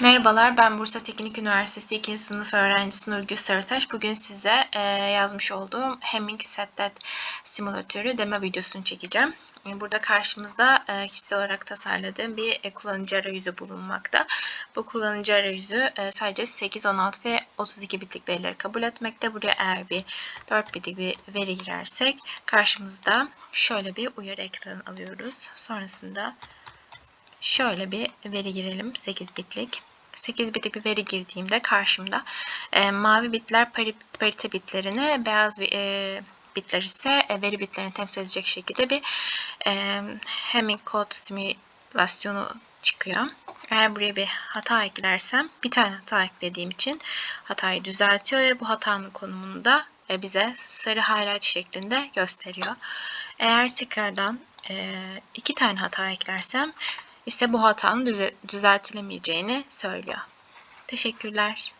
Merhabalar, ben Bursa Teknik Üniversitesi 2. sınıf öğrencisi Nurgül Sarıtaş. Bugün size e, yazmış olduğum Hemming Setlet simülatörü demo videosunu çekeceğim. E, Burada karşımızda e, kişisel olarak tasarladığım bir e, kullanıcı arayüzü bulunmakta. Bu kullanıcı arayüzü e, sadece 8, 16 ve 32 bitlik verileri kabul etmekte. Buraya eğer bir 4 bitlik bir veri girersek karşımızda şöyle bir uyarı ekranı alıyoruz. Sonrasında şöyle bir veri girelim 8 bitlik. 8 bitlik bir veri girdiğimde karşımda e, mavi bitler pari, parite bitlerini, beyaz e, bitler ise e, veri bitlerini temsil edecek şekilde bir e, Hamming code simülasyonu çıkıyor. Eğer buraya bir hata eklersem bir tane hata eklediğim için hatayı düzeltiyor ve bu hatanın konumunu da e, bize sarı highlight şeklinde gösteriyor. Eğer tekrardan e, iki tane hata eklersem ise bu hatanın düzeltilemeyeceğini söylüyor. Teşekkürler.